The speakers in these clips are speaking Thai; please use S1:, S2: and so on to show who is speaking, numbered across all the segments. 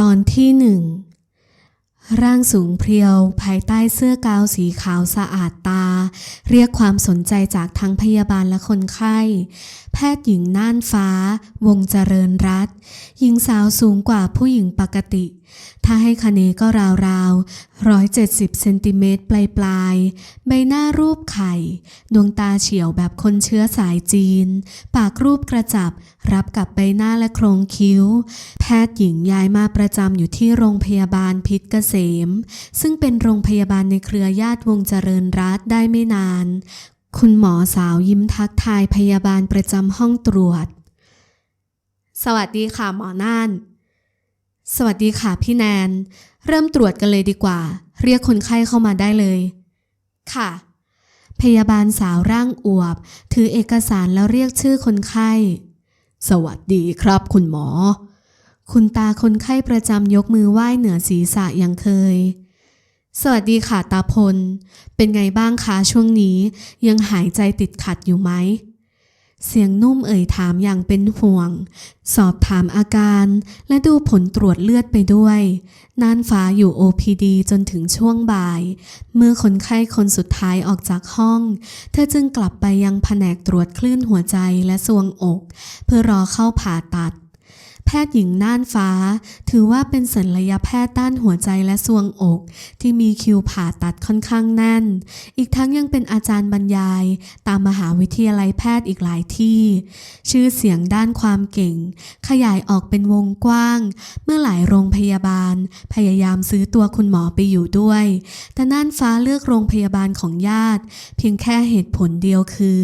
S1: ตอนที่หนึ่งร่างสูงเพรียวภายใต้เสื้อกาวสีขาวสะอาดตา เรียกความสนใจจากทั้งพยาบาลและคนไข้ แพทย์หญิงน่านฟ้า วงเจริญรัตหญิงสาวสูงกว่าผู้หญิงปกติ ถ้าให้คะเนก็ราวๆร้อยเจ็ดสิบเซนติเมตรปลายๆ ใบหน้ารูปไข่ ดวงตาเฉียวแบบคนเชื้อสายจีน ปากรูปกระจับ รับกับใบหน้าและโครงคิ้ว แพทย์หญิงย้ายมาประจำอยู่ที่โรงพยาบาลพิษเกษม ซึ่งเป็นโรงพยาบาลในเครือญาติวงเจริญรัตได้ไม่นาน คุณหมอสาวยิ้มทักทายพยาบาลประจำห้องตรวจ สวัสดีค่ะหมอน่าน สวัสดีค่ะพี่แนน เริ่มตรวจกันเลยดีกว่า เรียกคนไข้เข้ามาได้เลย ค่ะ พยาบาลสาวร่างอวบ ถือเอกสารแล้วเรียกชื่อคนไข้ สวัสดีครับคุณหมอ คุณตาคนไข้ประจำยกมือไหว้เหนือศีรษะอย่างเคย สวัสดีค่ะตาพล เป็นไงบ้างคะช่วงนี้ ยังหายใจติดขัดอยู่ไหม เสียงนุ่มเอ่ยถามอย่างเป็นห่วง สอบถามอาการและดูผลตรวจเลือดไปด้วย น่านฟ้าอยู่ OPD จนถึงช่วงบ่าย เมื่อคนไข้คนสุดท้ายออกจากห้อง เธอจึงกลับไปยังแผนกตรวจคลื่นหัวใจและทรวงอก เพื่อรอเข้าผ่าตัด แพทย์หญิงน่านฟ้า ถือว่าเป็นศัลยแพทย์ด้านหัวใจและทรวงอก ที่มีคิวผ่าตัดค่อนข้างแน่น อีกทั้งยังเป็นอาจารย์บรรยาย ตามมหาวิทยาลัยแพทย์อีกหลายที่ ชื่อเสียงด้านความเก่ง ขยายออกเป็นวงกว้าง เมื่อหลายโรงพยาบาล พยายามซื้อตัวคุณหมอไปอยู่ด้วย แต่น่านฟ้าเลือกโรงพยาบาลของญาติ เพียงแค่เหตุผลเดียวคือ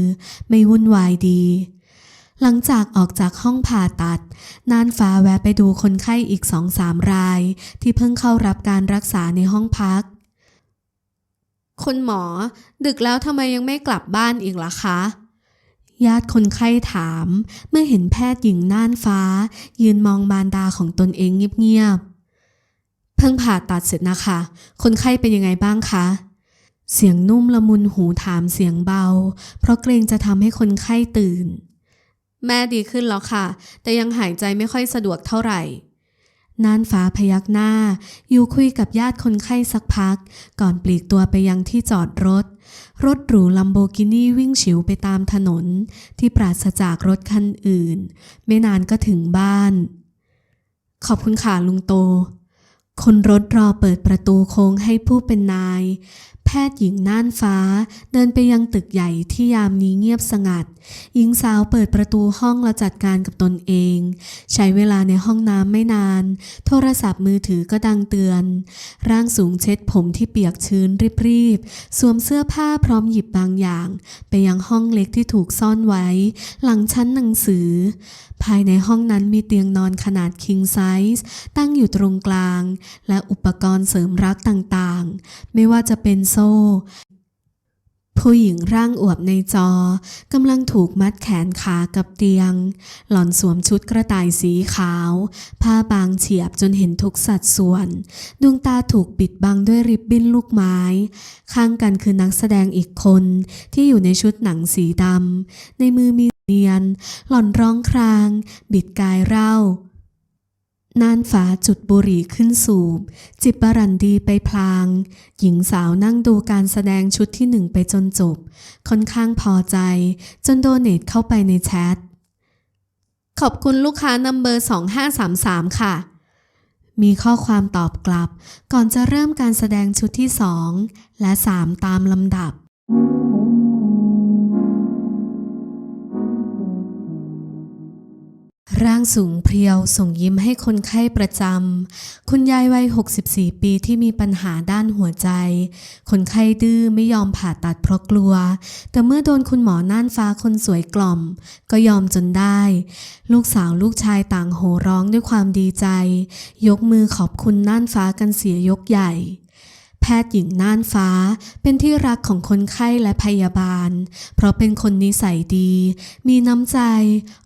S1: ไม่วุ่นวายดี หลังจากออกจากห้องผ่าตัด น่านฟ้าแวะไปดูคนไข้อีกสองสามราย ที่เพิ่งเข้ารับการรักษาในห้องพัก คุณหมอ ดึกแล้วทำไมยังไม่กลับบ้านอีกล่ะคะ ญาติคนไข้ถาม เมื่อเห็นแพทย์หญิงน่านฟ้า ยืนมองมารดาของตนเองเงียบๆ เพิ่งผ่าตัดเสร็จนะคะ คนไข้เป็นยังไงบ้างคะเสียงนุ่มละมุนหูถามเสียงเบา เพราะเกรงจะทำให้คนไข้ตื่น แม่ดีขึ้นแล้วค่ะ แต่ยังหายใจไม่ค่อยสะดวกเท่าไหร่น่านฟ้าพยักหน้า อยู่คุยกับญาติคนไข้สักพัก ก่อนปลีกตัวไปยังที่จอดรถ รถหรูลัมโบกินีวิ่งฉิวไปตามถนน ที่ปราศจากรถคันอื่น ไม่นานก็ถึงบ้าน ขอบคุณค่ะลุงโต คนรถรอเปิดประตูโค้งให้ผู้เป็นนายแพทย์หญิงน่านฟ้า เดินไปยังตึกใหญ่ที่ยามนี้เงียบสงัด หญิงสาวเปิดประตูห้องและจัดการกับตนเอง ใช้เวลาในห้องน้ำไม่นาน โทรศัพท์มือถือก็ดังเตือน ร่างสูงเช็ดผมที่เปียกชื้นรีบๆ สวมเสื้อผ้าพร้อมหยิบบางอย่าง ไปยังห้องเล็กที่ถูกซ่อนไว้ หลังชั้นหนังสือ ภายในห้องนั้นมีเตียงนอนขนาด king size ตั้งอยู่ตรงกลาง และอุปกรณ์เสริมรักต่างๆ ไม่ว่าจะเป็นโซผู้หญิงร่างอวบในจอกำลังถูกมัดแขนขากับเตียง หล่อนสวมชุดกระต่ายสีขาว ผ้าบางเฉียบจนเห็นทุกสัดส่วน ดวงตาถูกปิดบังด้วยริบบิ้นลูกไม้ ข้างกันคือนักแสดงอีกคนที่อยู่ในชุดหนังสีดำในมือมีเนียน หล่อนร้องคราง บิดกายเร่า น่านฟ้าจุดบุหรี่ขึ้นสูบ จิบบรันดีไปพลาง หญิงสาวนั่งดูการแสดงชุดที่หนึ่งไปจนจบ ค่อนข้างพอใจ จนโดเนทเข้าไปในแชท ขอบคุณลูกค้านัมเบอร์ 2533 ค่ะ มีข้อความตอบกลับ ก่อนจะเริ่มการแสดงชุดที่2และ3ตามลำดับ ร่างสูงเพรียวส่งยิ้มให้คนไข้ประจำ คุณยายวัย 64 ปีที่มีปัญหาด้านหัวใจ คนไข้ดื้อไม่ยอมผ่าตัดเพราะกลัว แต่เมื่อโดนคุณหมอน่านฟ้าคนสวยกล่อม ก็ยอมจนได้ ลูกสาวลูกชายต่างโห่ร้องด้วยความดีใจ ยกมือขอบคุณน่านฟ้ากันเสียยกใหญ่ แพทย์หญิงน่านฟ้าเป็นที่รักของคนไข้และพยาบาล เพราะเป็นคนนิสัยดี มีน้ำใจ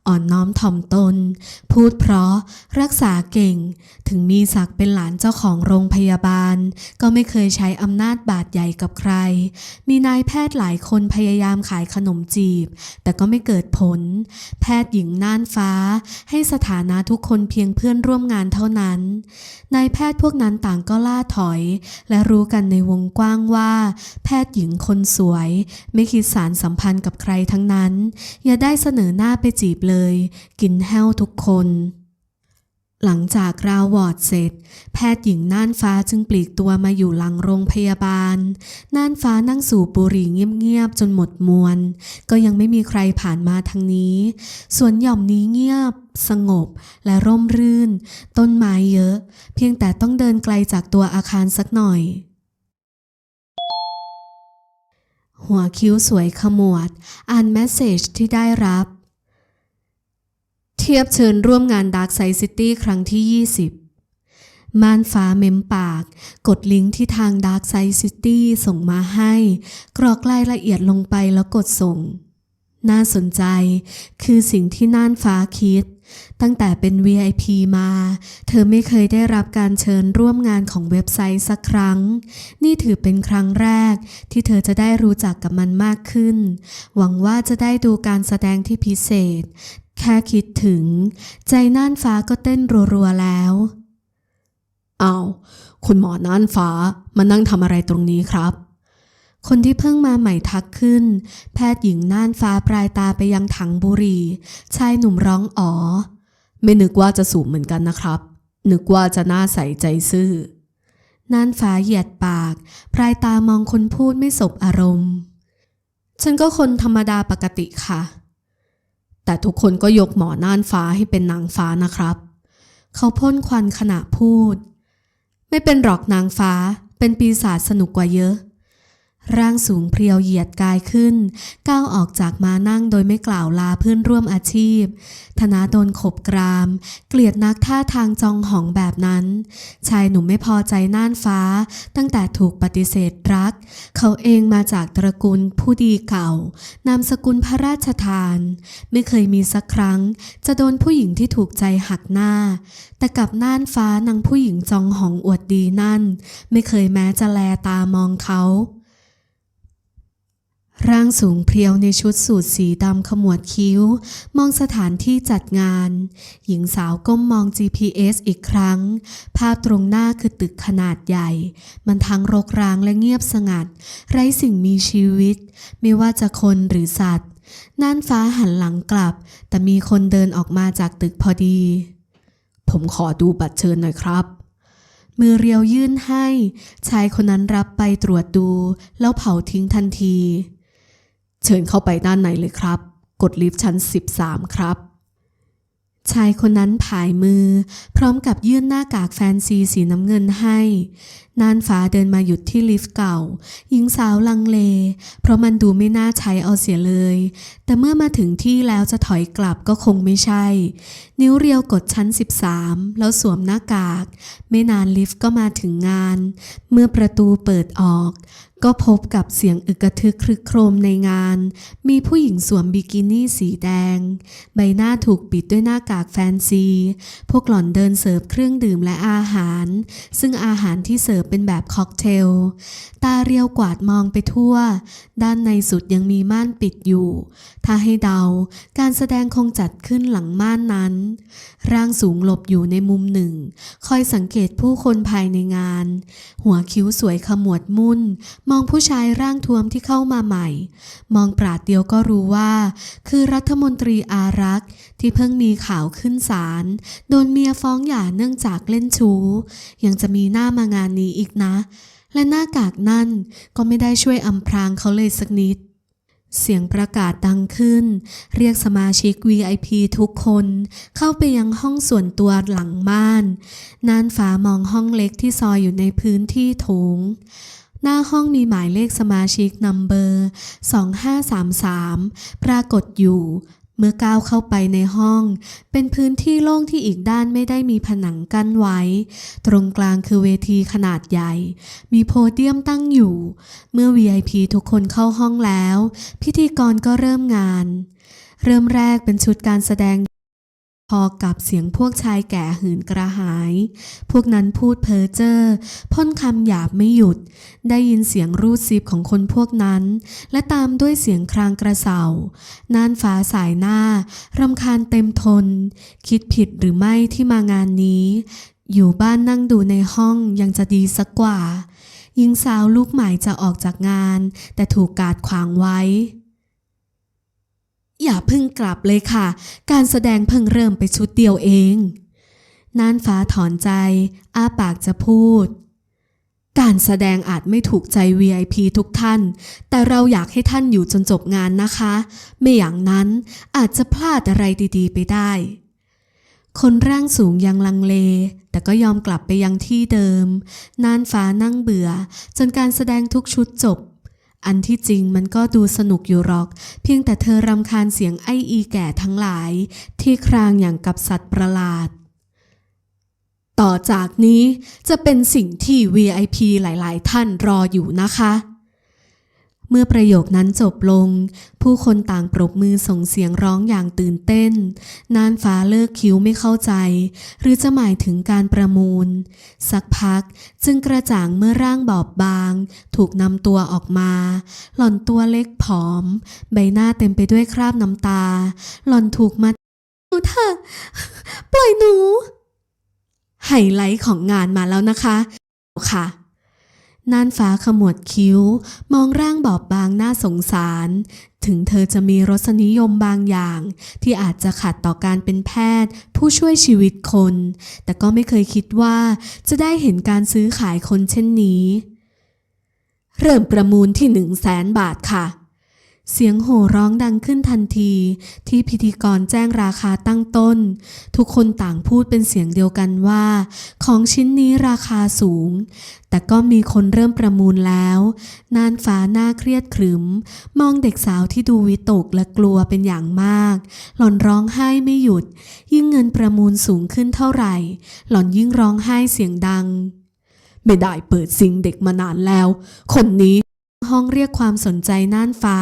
S1: อ่อนน้อมถ่อมตน พูดเพราะรักษาเก่ง ถึงมีศักดิ์เป็นหลานเจ้าของโรงพยาบาล ก็ไม่เคยใช้อำนาจบาดใหญ่กับใคร มีนายแพทย์หลายคนพยายามขายขนมจีบ แต่ก็ไม่เกิดผล แพทย์หญิงน่านฟ้า ให้สถานะทุกคนเพียงเพื่อนร่วมงานเท่านั้นนายแพทย์พวกนั้นต่างก็ล่าถอย และรู้กันในวงกว้างว่า แพทย์หญิงคนสวย ไม่คิดสารสัมพันธ์กับใครทั้งนั้น อย่าได้เสนอหน้าไปจีบเลย กินแห้วทุกคนหลังจากราววอร์ดเสร็จ แพทย์หญิงน่านฟ้าจึงปลีกตัวมาอยู่หลังโรงพยาบาล น่านฟ้านั่งสูบบุหรี่เงียบๆจนหมดมวนก็ยังไม่มีใครผ่านมาทางนี้ส่วนหย่อมนี้เงียบ สงบและร่มรื่น ต้นไม้เยอะ เพียงแต่ต้องเดินไกลจากตัวอาคารสักหน่อย หัวคิ้วสวยขมวด อ่านแมสเซจที่ได้รับ เทียบเชิญร่วมงาน Dark Side City ครั้งที่ 20 ม่านฟ้าเม้มปาก กดลิงก์ที่ทาง Dark Side City ส่งมาให้ กรอกรายละเอียดลงไปแล้วกดส่ง น่าสนใจ คือสิ่งที่น่านฟ้าคิด ตั้งแต่เป็น VIP มา เธอไม่เคยได้รับการเชิญร่วมงานของเว็บไซต์สักครั้ง นี่ถือเป็นครั้งแรกที่เธอจะได้รู้จักกับมันมากขึ้น หวังว่าจะได้ดูการแสดงที่พิเศษ แค่คิดถึง ใจน่านฟ้าก็เต้นรัวๆแล้ว เอา
S2: คุณหมอน่านฟ้ามานั่งทำอะไรตรงนี้ครับ
S1: คนที่เพิ่งมาใหม่ทักขึ้น แพทย์หญิงน่านฟ้าปลายตาไปยังถังบุรี ชายหนุ่มร้องอ๋อ
S2: ไม่นึกว่าจะสูบเหมือนกันนะครับ นึกว่าจะน่าใส่ใจซื่อ
S1: น่านฟ้าเหยียดปาก ปลายตามองคนพูดไม่สบอารมณ์ ฉันก็คนธรรมดาปกติค่ะ
S2: แต่ทุกคนก็ยกหมอน่านฟ้าให้เป็นนางฟ้านะครับ
S1: เขาพ่นควันขณะพูด ไม่เป็นหรอกนางฟ้า เป็นปีศาจสนุกกว่าเยอะ ร่างสูงเพรียวเหยียดกายขึ้น ก้าวออกจากมานั่งโดยไม่กล่าวลาเพื่อนร่วมอาชีพ ธนาโดนขบกราม เกลียดนักท่าทางจองหองแบบนั้น ชายหนุ่มไม่พอใจน่านฟ้า ตั้งแต่ถูกปฏิเสธรัก เขาเองมาจากตระกูลผู้ดีเก่า นามสกุลพระราชทาน ไม่เคยมีสักครั้ง จะโดนผู้หญิงที่ถูกใจหักหน้า แต่กับน่านฟ้านางผู้หญิงจองหองอวดดีนั่น ไม่เคยแม้จะแลตามองเขา ร่างสูงเพรียวในชุดสูทสีดำขมวดคิ้ว มองสถานที่จัดงาน หญิงสาวก้มมอง GPS อีกครั้ง ภาพตรงหน้าคือตึกขนาดใหญ่ มันทั้งรกร้างและเงียบสงัด ไร้สิ่งมีชีวิต ไม่ว่าจะคนหรือสัตว์ น่านฟ้าหันหลังกลับ แต่มีคนเดินออกมาจากตึกพอดี
S2: ผมขอดูบัตรเชิญหน่อยครับ
S1: มือเรียวยื่นให้ ชายคนนั้นรับไปตรวจดู แล้วเผาทิ้งทันที
S2: เชิญเข้าไปด้านในเลยครับ กดลิฟต์ชั้น 13 ครับ
S1: ชายคนนั้นผายมือ พร้อมกับยื่นหน้ากากแฟนซีสีน้ำเงินให้ น่านฟ้าเดินมาหยุดที่ลิฟต์เก่า หญิงสาวลังเล เพราะมันดูไม่น่าใช้เอาเสียเลย แต่เมื่อมาถึงที่แล้วจะถอยกลับก็คงไม่ใช่ นิ้วเรียวกดชั้น 13 แล้วสวมหน้ากาก ไม่นานลิฟต์ก็มาถึงงาน เมื่อประตูเปิดออก ก็พบกับเสียงอึกระทึกครึกโครมในงาน มีผู้หญิงสวมบิกินี่สีแดง ใบหน้าถูกปิดด้วยหน้ากากแฟนซี พวกหล่อนเดินเสิร์ฟเครื่องดื่มและอาหาร ซึ่งอาหารที่เสิร์ฟเป็นแบบค็อกเทล ตาเรียวกวาดมองไปทั่ว ด้านในสุดยังมีม่านปิดอยู่ ถ้าให้เดา การแสดงคงจัดขึ้นหลังม่านนั้น ร่างสูงหลบอยู่ในมุมหนึ่ง คอยสังเกตผู้คนภายในงาน หัวคิ้วสวยขมวดมุ่นมองผู้ชายร่างท้วมที่เข้ามาใหม่ มองปราดเดียวก็รู้ว่า คือรัฐมนตรีอารักษ์ที่เพิ่งมีข่าวขึ้นศาลโดนเมียฟ้องหย่าเนื่องจากเล่นชู้ ยังจะมีหน้ามางานนี้อีกนะ และหน้ากากนั่นก็ไม่ได้ช่วยอำพรางเขาเลยสักนิดเสียงประกาศดังขึ้น เรียกสมาชิก VIP ทุกคนเข้าไปยังห้องส่วนตัวหลังม่านน่านฟ้ามองห้องเล็กที่ซอยอยู่ในพื้นที่โถง หน้าห้องมีหมายเลขสมาชิกนัมเบอร์2533 ปรากฏอยู่ เมื่อก้าวเข้าไปในห้อง เป็นพื้นที่โล่งที่อีกด้านไม่ได้มีผนังกั้นไว้ ตรงกลางคือเวทีขนาดใหญ่ มีโพเดียมตั้งอยู่ เมื่อ VIP ทุกคนเข้าห้องแล้ว พิธีกรก็เริ่มงาน เริ่มแรกเป็นชุดการแสดง อกับเสียงพวกชายแก่หื่นกระหาย พวกนั้นพูดเพ้อเจ้อพ่นคำหยาบไม่หยุด ได้ยินเสียงรูดซิบของคนพวกนั้น และตามด้วยเสียงครางกระเสาน่านฟ้าสายหน้ารำคาญเต็มทน คิดผิดหรือไม่ที่มางานนี้ อยู่บ้านนั่งดูในห้องยังจะดีสักกว่าหญิงสาวลูกหม่จะออกจากงาน แต่ถูกกาดขวางไว้ อย่าพิ่งกลับเลยค่ะ การแสดงเพิ่งเริ่มไปชุดเดียวเอง น่านฟ้าถอนใจ อ้าปากจะพูด การแสดงอาจไม่ถูกใจ VIP ทุกท่าน แต่เราอยากให้ท่านอยู่จนจบงานนะคะ ไม่อย่างนั้นอาจจะพลาดอะไรดีๆ ไปได้ คนร่างสูงยังลังเล แต่ก็ยอมกลับไปยังที่เดิม น่านฟ้านั่งเบื่อ จนการแสดงทุกชุดจบ อันที่จริงมันก็ดูสนุกอยู่หรอก เพียงแต่เธอรำคาญเสียงไออีแก่ทั้งหลาย ที่ครางอย่างกับสัตว์ประหลาด ต่อจากนี้จะเป็นสิ่งที่ VIP หลาย ๆ ท่านรออยู่นะคะ มื่อประโยคนั้นจบลง ผู้คนต่างปรบมือส่งเสียงร้องอย่างตื่นเต้น น่านฟ้าเลิกคิ้วไม่เข้าใจ หรือจะหมายถึงการประมูล สักพักจึงกระจ่างเมื่อร่างบอบบาง ถูกนำตัวออกมา หล่อนตัวเล็กผอม ใบหน้าเต็มไปด้วยคราบน้ำตา หล่อนถูกมัดหนูเถอะปล่อยหนูไฮไลท์ของงานมาแล้วนะคะค่ะ น่านฟ้าขมวดคิ้ว มองร่างบอบบางน่าสงสาร ถึงเธอจะมีรสนิยมบางอย่าง ที่อาจจะขัดต่อการเป็นแพทย์ ผู้ช่วยชีวิตคน แต่ก็ไม่เคยคิดว่าจะได้เห็นการซื้อขายคนเช่นนี้ เริ่มประมูลที่หนึ่งแสนบาทค่ะ เสียงโห่ร้องดังขึ้นทันที ที่พิธีกรแจ้งราคาตั้งต้น ทุกคนต่างพูดเป็นเสียงเดียวกันว่า ของชิ้นนี้ราคาสูง แต่ก็มีคนเริ่มประมูลแล้วนานฟ้าหน้าเครียดขรึม มองเด็กสาวที่ดูวิตกและกลัวเป็นอย่างมาก หล่อนร้องไห้ไม่หยุด ยิ่งเงินประมูลสูงขึ้นเท่าไหร่ หล่อนยิ่งร้องไห้เสียงดัง
S2: ไม่ได้เปิดซิงเด็กมานานแล้ว คนนี้
S1: ห้องเรียกความสนใจน่านฟ้า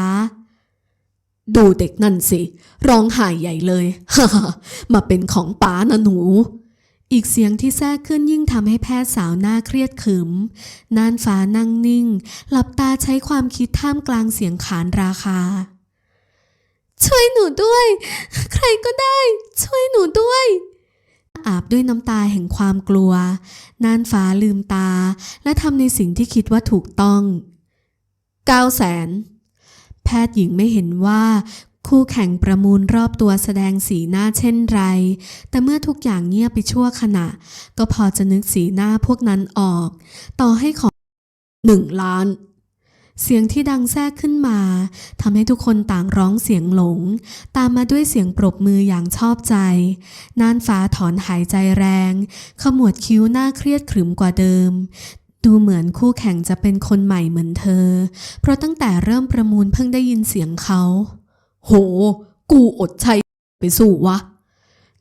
S2: ดูเด็กนั่นสิ ร้องไห้ใหญ่เลยฮ่ามาเป็นของป๋านะหนู
S1: อีกเสียงที่แทรกขึ้นยิ่งทำให้แพทย์สาวหน้าเครียดขึม น่านฟ้านั่งนิ่ง หลับตาใช้ความคิดท่ามกลางเสียงขานราคา ช่วยหนูด้วย ใครก็ได้ ช่วยหนูด้วยอาบด้วยน้ำตาแห่งความกลัว น่านฟ้าลืมตา และทำในสิ่งที่คิดว่าถูกต้อง 9 0 0แสนแพทย์หญิงไม่เห็นว่า คู่แข่งประมูลรอบตัวแสดงสีหน้าเช่นไร แต่เมื่อทุกอย่างเงียบไปชั่วขณะ ก็พอจะนึกสีหน้าพวกนั้นออก ต่อให้ของ
S2: หนึ่งล้าน
S1: เสียงที่ดังแทรกขึ้นมาทำให้ทุกคนต่างร้องเสียงหลง ตามมาด้วยเสียงปรบมืออย่างชอบใจ น่านฟ้าถอนหายใจแรง ขมวดคิ้วหน้าเครียดขรึมกว่าเดิม ดูเหมือนคู่แข่งจะเป็นคนใหม่เหมือนเธอ เพราะตั้งแต่เริ่มประมูลเพิ่งได้ยินเสียงเขา
S2: โห กูอดใช้ไปสู้วะ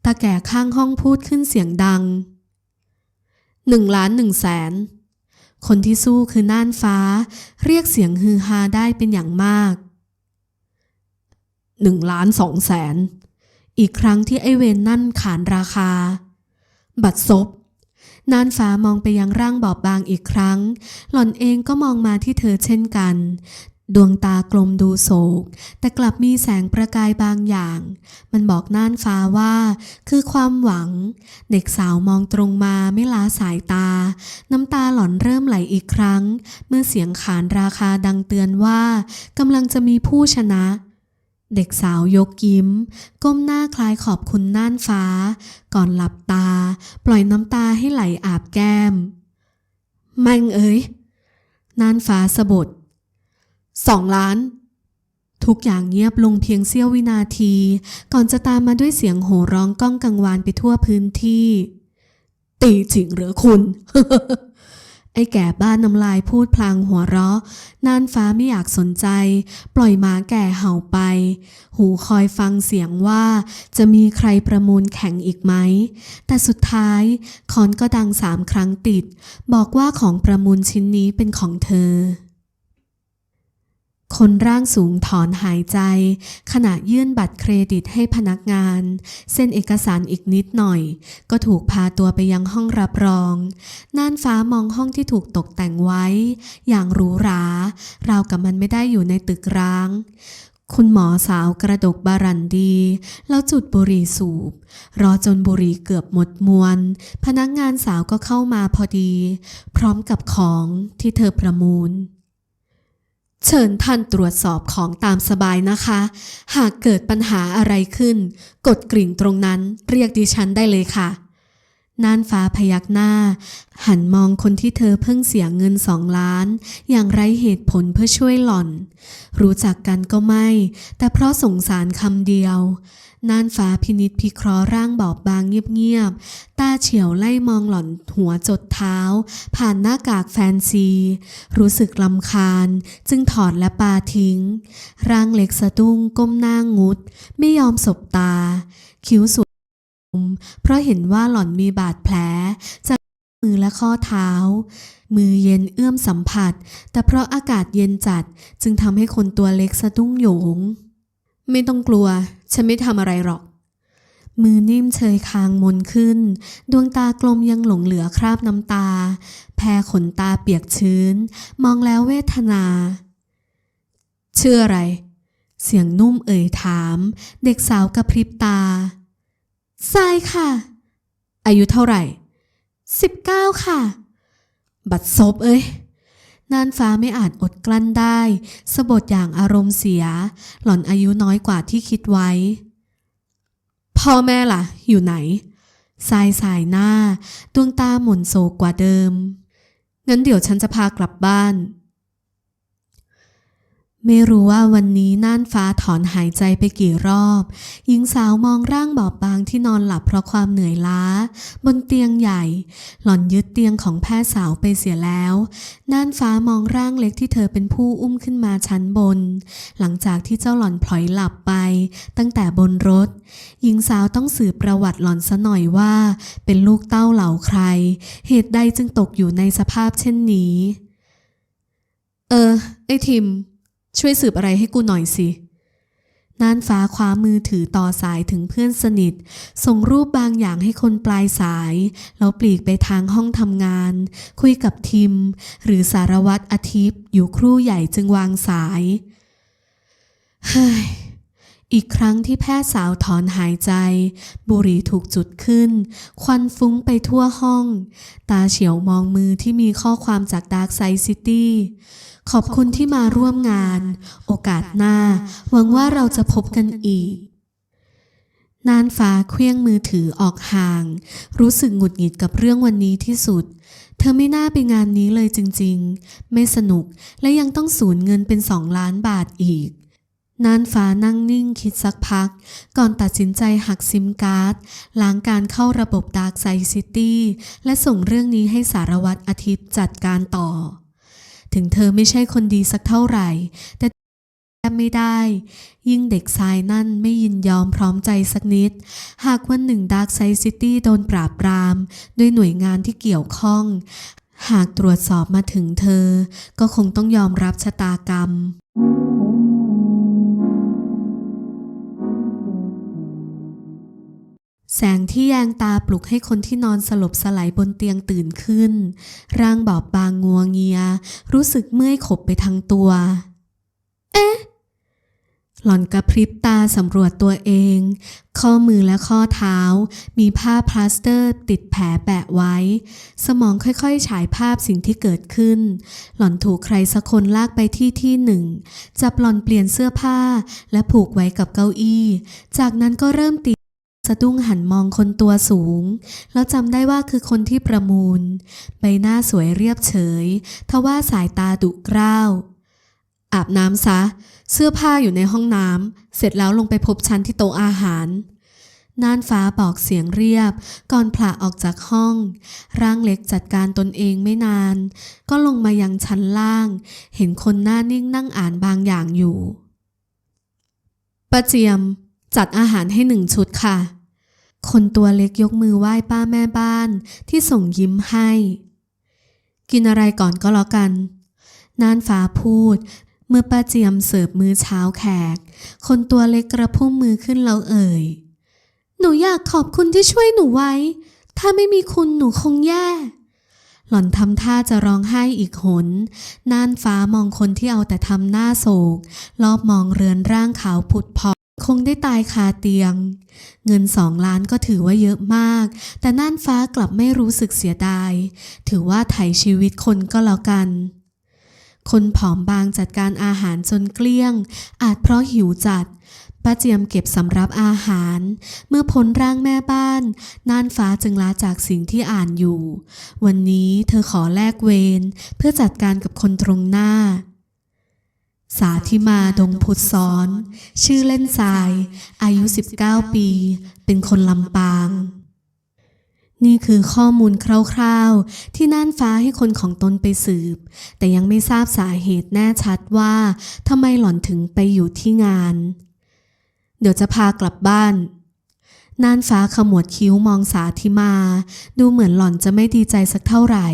S1: ตาแก่ข้างห้องพูดขึ้นเสียงดัง หนึ่งล้านหนึ่งแสน คนที่สู้คือน่านฟ้า เรียกเสียงฮือฮาได้เป็นอย่างมาก
S2: หนึ่งล้านสองแสน
S1: อีกครั้งที่ไอเวนนั่นขานราคา บัตรซบ น่านฟ้ามองไปยังร่างบอบบางอีกครั้ง หล่อนเองก็มองมาที่เธอเช่นกัน ดวงตากลมดูโศก แต่กลับมีแสงประกายบางอย่าง มันบอกน่านฟ้าว่า คือความหวัง เด็กสาวมองตรงมาไม่ล้าสายตา น้ำตาหล่อนเริ่มไหลอีกครั้ง เมื่อเสียงขานราคาดังเตือนว่ากำลังจะมีผู้ชนะเเด็กสาวยกยิ้ม ก้มหน้าคล้ายขอบคุณน่านฟ้า ก่อนหลับตา ปล่อยน้ำตาให้ไหลอาบแก้มแม่งเอ้ย น่านฟ้าสะบดสองล้าน ทุกอย่างเงียบลงเพียงเสี้ยววินาที ก่อนจะตามมาด้วยเสียงโห่ร้องก้องกังวานไปทั่วพื้นที่
S2: ตีจริงเหรอคุณ
S1: ไอ้แก่บ้านน้ำลายพูดพลางหัวเราะ น่านฟ้าไม่อยากสนใจ ปล่อยหมาแก่เห่าไป หูคอยฟังเสียงว่าจะมีใครประมูลแข่งอีกไหม แต่สุดท้ายคอนก็ดังสามครั้งติด บอกว่าของประมูลชิ้นนี้เป็นของเธอ คนร่างสูงถอนหายใจ ขณะยื่นบัตรเครดิตให้พนักงาน เส้นเอกสารอีกนิดหน่อย ก็ถูกพาตัวไปยังห้องรับรอง น่านฟ้ามองห้องที่ถูกตกแต่งไว้ อย่างหรูหราราวกับมันไม่ได้อยู่ในตึกร้าง คุณหมอสาวกระดกบารันดี แล้วจุดบุหรี่สูบ รอจนบุหรี่เกือบหมดมวน พนักงานสาวก็เข้ามาพอดี พร้อมกับของที่เธอประมูล เชิญท่านตรวจสอบของตามสบายนะคะ หากเกิดปัญหาอะไรขึ้น กดกริ่งตรงนั้นเรียกดิฉันได้เลยค่ะ น่านฟ้าพยักหน้า หันมองคนที่เธอเพิ่งเสียเงินสองล้าน อย่างไร้เหตุผลเพื่อช่วยหล่อน รู้จักกันก็ไม่ แต่เพราะสงสารคำเดียว น่านฟ้าพินิษพิเคราะห์ร่างบอบบางเงียบๆ ตาเฉียวไล่มองหล่อนหัวจดเท้า ผ่านหน้ากากแฟนซี รู้สึกลำคาญ จึงถอดและปาทิ้ง ร่างเล็กสะดุ้งก้มหน้างุด ไม่ยอมสบตา คิ้วสุดเพราะเห็นว่าหล่อนมีบาดแผลจากมือและข้อเท้า มือเย็นเอื้อมสัมผัส แต่เพราะอากาศเย็นจัดจึงทำให้คนตัวเล็กสะดุ้งโยง ไม่ต้องกลัว ฉันไม่ทำอะไรหรอก มือนิ่มเชยคางมนขึ้น ดวงตากลมยังหลงเหลือคราบน้ำตา แพรขนตาเปียกชื้น มองแล้วเวทนา เชื่ออะไร เสียงนุ่มเอ่ยถาม เด็กสาวกระพริบตาทรายค่ะ อายุเท่าไหร่สิบเก้าค่ะ บัดซบเอ้ย น่านฟ้าไม่อาจอดกลั้นได้ สะบดอย่างอารมณ์เสีย หล่อนอายุน้อยกว่าที่คิดไว้ พ่อแม่ล่ะ อยู่ไหน สายสายหน้า ดวงตาหม่นโศกกว่าเดิม งั้นเดี๋ยวฉันจะพากลับบ้าน ไม่รู้ว่าวันนี้น่านฟ้าถอนหายใจไปกี่รอบ หญิงสาวมองร่างบอบบางที่นอนหลับเพราะความเหนื่อยล้า บนเตียงใหญ่ หล่อนยึดเตียงของแพทย์สาวไปเสียแล้ว น่านฟ้ามองร่างเล็กที่เธอเป็นผู้อุ้มขึ้นมาชั้นบน หลังจากที่เจ้าหล่อนพลอยหลับไป ตั้งแต่บนรถ หญิงสาวต้องสืบประวัติหล่อนซะหน่อยว่า เป็นลูกเต้าเหล่าใคร เหตุใดจึงตกอยู่ในสภาพเช่นนี้ เออ ไอ้ทิม ช่วยสืบอะไรให้กูหน่อยสิน่านฟ้าคว้ามือถือต่อสายถึงเพื่อนสนิท ส่งรูปบางอย่างให้คนปลายสาย แล้วปลีกไปทางห้องทำงาน คุยกับทิม หรือสารวัตรอาทิตย์อยู่ครู่ใหญ่จึงวางสาย เฮ้ย อีกครั้งที่แพทย์สาวถอนหายใจ บุหรี่ถูกจุดขึ้น ควันฟุ้งไปทั่วห้อง ตาเฉียวมองมือที่มีข้อความจากดาร์กไซซิตี้ขอบคุณที่มาร่วมงาน โอกาสหน้า หวังว่าเราจะพบกันอีกนานฟ้าเคลี้ยงมือถือออกห่าง รู้สึกหงุดหงิดกับเรื่องวันนี้ที่สุด เธอไม่น่าไปงานนี้เลยจริงๆ ไม่สนุกและยังต้องสูญเงินเป็นสองล้านบาทอีก นานฟ้านั่งนิ่งคิดสักพัก ก่อนตัดสินใจหักซิมการ์ดล้างการเข้าระบบดาร์กไซซิตี้และส่งเรื่องนี้ให้สารวัตรอาทิตย์จัดการต่อ ถึงเธอไม่ใช่คนดีสักเท่าไหร่ แต่แทบไม่ได้ ยิ่งเด็กชายนั่นไม่ยินยอมพร้อมใจสักนิด หากวันหนึ่งดาร์กไซซิตี้โดนปราบปราม ด้วยหน่วยงานที่เกี่ยวข้อง หากตรวจสอบมาถึงเธอ ก็คงต้องยอมรับชะตากรรม แสงที่แยงตาปลุกให้คนที่นอนสลบสลายบนเตียงตื่นขึ้น ร่างบอบบางงัวเงีย รู้สึกเมื่อยขบไปทั้งตัว เอ๊ะ หล่อนกระพริบตาสำรวจตัวเอง ข้อมือและข้อเท้า มีผ้าพลาสเตอร์ติดแผลแปะไว้ สมองค่อยๆ ฉายภาพสิ่งที่เกิดขึ้น หล่อนถูกใครสักคนลากไปที่ที่หนึ่ง จับหล่อนเปลี่ยนเสื้อผ้าและผูกไว้กับเก้าอี้ จากนั้นก็เริ่มตี สะดุ้งหันมองคนตัวสูง แล้วจำได้ว่าคือคนที่ประมูล ใบหน้าสวยเรียบเฉย ทว่าสายตาดุกร้าว อาบน้ำซะ เสื้อผ้าอยู่ในห้องน้ำ เสร็จแล้วลงไปพบฉันที่โต๊ะอาหาร น่านฟ้าบอกเสียงเรียบ ก่อนผละออกจากห้อง ร่างเล็กจัดการตนเองไม่นาน ก็ลงมายังชั้นล่าง เห็นคนหน้านิ่งนั่งอ่านบางอย่างอยู่ป้าเจียม จัดอาหารให้หนึ่งชุดค่ะ คนตัวเล็กยกมือไหว้ป้าแม่บ้านที่ส่งยิ้มให้ กินอะไรก่อนก็แล้วกัน น่านฟ้าพูด เมื่อป้าเจียมเสิร์ฟมื้อเช้าแขก คนตัวเล็กกระพุ่มมือขึ้นแล้วเอ่ย หนูอยากขอบคุณที่ช่วยหนูไว้ ถ้าไม่มีคุณหนูคงแย่หล่อนทำท่าจะร้องไห้อีกหน น่านฟ้ามองคนที่เอาแต่ทำหน้าโศก รอบมองเรือนร่างขาวผุดพอ คงได้ตายคาเตียง เงินสองล้านก็ถือว่าเยอะมาก แต่น่านฟ้ากลับไม่รู้สึกเสียดาย ถือว่าไถ่ชีวิตคนก็แล้วกัน คนผอมบางจัดการอาหารจนเกลี้ยง อาจเพราะหิวจัดป้าเจียมเก็บสำรับอาหาร เมื่อพ้นร่างแม่บ้าน น่านฟ้าจึงลาจากสิ่งที่อ่านอยู่ วันนี้เธอขอแลกเวรเพื่อจัดการกับคนตรงหน้า สาธิมาดงพุทธซ้อน ชื่อเล่นทราย อายุ 19 ปี เป็นคนลำปาง นี่คือข้อมูลคร่าวๆ ที่น่านฟ้าให้คนของตนไปสืบ แต่ยังไม่ทราบสาเหตุแน่ชัดว่าทำไมหล่อนถึงไปอยู่ที่งาน เดี๋ยวจะพากลับบ้านน่านฟ้าขมวดคิ้วมองสาธิมา ดูเหมือนหล่อนจะไม่ดีใจสักเท่าไหร่